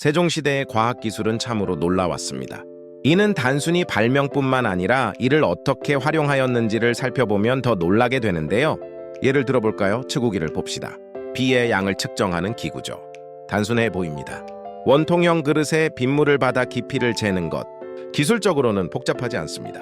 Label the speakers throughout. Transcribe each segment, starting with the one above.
Speaker 1: 세종시대의 과학기술은 참으로 놀라웠습니다. 이는 단순히 발명뿐만 아니라 이를 어떻게 활용하였는지를 살펴보면 더 놀라게 되는데요. 예를 들어볼까요? 치구기를 봅시다. 비의 양을 측정하는 기구죠. 단순해 보입니다. 원통형 그릇에 빗물을 받아 깊이를 재는 것. 기술적으로는 복잡하지 않습니다.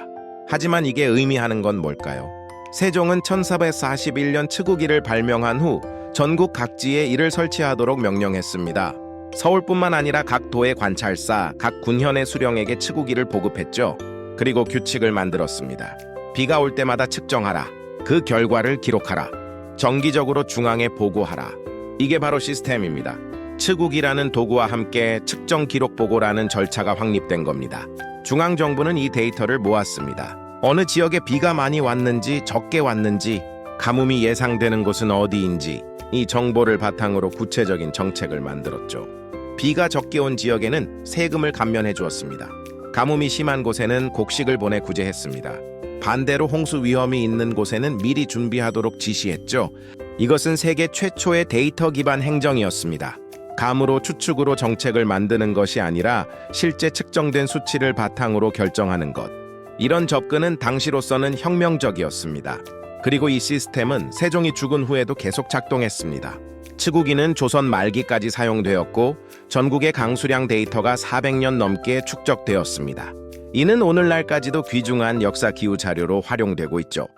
Speaker 1: 하지만 이게 의미하는 건 뭘까요? 세종은 1441년 치구기를 발명한 후 전국 각지에 이를 설치하도록 명령했습니다. 서울뿐만 아니라 각 도의 관찰사, 각 군현의 수령에게 치구기를 보급했죠. 그리고 규칙을 만들었습니다. 비가 올 때마다 측정하라. 그 결과를 기록하라. 정기적으로 중앙에 보고하라. 이게 바로 시스템입니다. 치국이라는 도구와 함께 측정 기록 보고라는 절차가 확립된 겁니다. 중앙 정부는 이 데이터를 모았습니다. 어느 지역에 비가 많이 왔는지 적게 왔는지 가뭄이 예상되는 곳은 어디인지 이 정보를 바탕으로 구체적인 정책을 만들었죠. 비가 적게 온 지역에는 세금을 감면해 주었습니다. 가뭄이 심한 곳에는 곡식을 보내 구제했습니다. 반대로 홍수 위험이 있는 곳에는 미리 준비하도록 지시했죠. 이것은 세계 최초의 데이터 기반 행정이었습니다. 감으로 추측으로 정책을 만드는 것이 아니라 실제 측정된 수치를 바탕으로 결정하는 것. 이런 접근은 당시로서는 혁명적이었습니다. 그리고 이 시스템은 세종이 죽은 후에도 계속 작동했습니다. 치구기는 조선 말기까지 사용되었고 전국의 강수량 데이터가 400년 넘게 축적되었습니다. 이는 오늘날까지도 귀중한 역사 기후 자료로 활용되고 있죠.